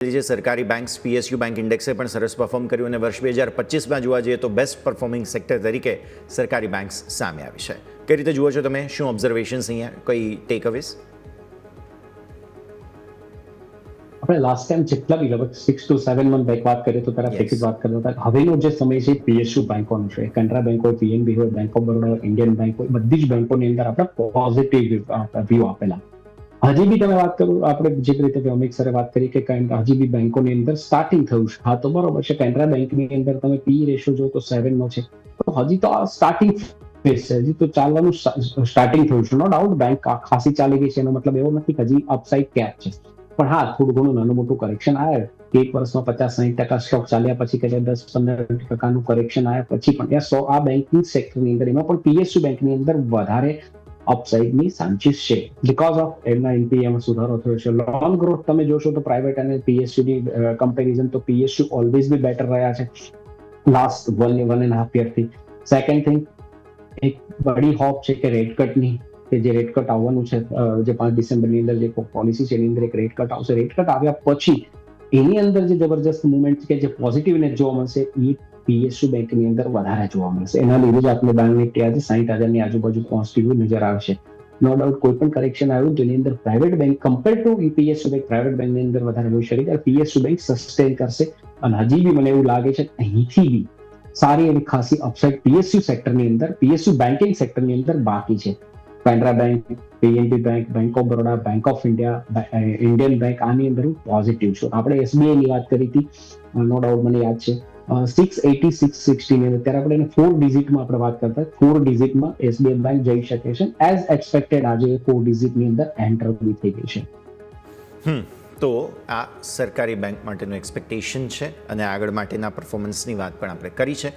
જે સરકારી banks PSU bank ઇન્ડેક્સે પણ સરસ પરફોર્મ કર્યું અને વર્ષ બે હજાર પચીસમાં જોવા જઈએ તો બેસ્ટ પરફોર્મિંગ સેક્ટર તરીકે સરકારી બેંક્સ સામે આવી છે. કઈ રીતે જુઓ છો તમે? શું ઓબ્ઝર્વેશન્સ અહીંયા? કઈ ટેક અવેઝ આપણે લાસ્ટ ટાઈમ જેટલા બી લગભગ six to seven month back વાત કરીએ તો તારા Yes. વાત કરતા હતા. હવેનો જે સમય છે પીએસયુ બેંકોનો છે. કેનરા બેંક હોય પીએનબી હોય bank of Baroda Indian bank હોય બધી જ બેંકોની અંદર આપણે પોઝિટિવ વ્યૂ આપેલા. હજી બી તમે વાત કરો, આપણે જે રીતે અમિત સરે વાત કરી કે હજી બી બેંકોની અંદર સ્ટાર્ટિંગ થયું છે. હા, તો બરોબર છે, કેનરા બેંકની અંદર તમે પી રેશિયો જો તો સેવન નો છે. તો હજી તો આ સ્ટાર્ટિંગ ફેઝ છે, હજી તો ચાલવાનું સ્ટાર્ટિંગ થયું છે. નો ડાઉટ બેંક ખાસી ચાલી ગઈ છે, એનો મતલબ એવો નથી કે હજી અપસાઇડ કેપ છે. પણ હા, થોડું ઘણું નાનું મોટું કરેક્શન આવે એક વર્ષમાં પચાસ, સાહીઠ ટકા સ્ટોક ચાલ્યા પછી કે દસ, પંદર ટકાનું કરેક્શન આવ્યા પછી પણ સો આ બેંકિંગ સેક્ટરની અંદર, એમાં પણ પીએસયુ બેંકની અંદર વધારે અપસાઇડની ચાન્સીસ છે. બીકોઝ ઓફ એમના એનપીએમાં સુધારો થયો છે. લોન ગ્રોથ તમે જોશો તો પ્રાઇવેટ અને પીએસયુની કમ્પેરિઝન તો પીએસયુ ઓલવેઝ બી બેટર રહ્યા છે. Last one one and half યરથી second thing એક બડી હોપ છે કે રેટ કટની કે જે રેટ કટ આવવાનું છે જે પાંચ ડિસેમ્બરની અંદર જે પોલિસી છે એની અંદર એક રેટ કટ આવશે. રેટ કટ આવ્યા પછી એની અંદર જે જબરજસ્ત મુવમેન્ટ કે જે પોઝિટિવ ને જોવા મળશે, એ પીએસયુ બેંકની અંદર વધારે જોવા મળશે. એના લીધે જ આપણે બેંક નિફ્ટી આજે હજારની આજુબાજુ પહોંચતી નજર આવશે. નો ડાઉટ કોઈ પણ કરેક્શન આવ્યું તો અંદર private bank compare to PSU bank private બેંકની અંદર વધારે હોઈ શકે ત્યારે પીએસયુ બેંક સસ્ટેન કરશે. અને હજી બી મને એવું લાગે છે અહીંથી બી સારી એવી ખાસી અપસાઇડ પીએસયુ સેક્ટરની અંદર પીએસયુ બેન્કિંગ સેક્ટરની અંદર બાકી છે. Canara bank PNB bank bank of Baroda bank of India Indian bank આની અંદર હું પોઝિટિવ છું. આપણે એસબીઆઈ ની વાત કરી હતી. નો ડાઉટ મને યાદ છે. સિક્સ એટી સિક્સ સિક્સટી ની અંદર. ત્યારે આપણે ફોર ડિઝિટમાં આપણે વાત કરતા ફોર ડિઝિટમાં એસબીઆઈ બેંક જઈ શકે છે. એઝ એક્સપેક્ટેડ આજે ફોર ડિજિટની અંદર એન્ટર બી થઈ ગઈ છે. તો આ સરકારી બેંક માટેનું એક્સપેક્ટેશન છે અને આગળ માટેના પરફોર્મન્સની વાત પણ આપણે કરી છે.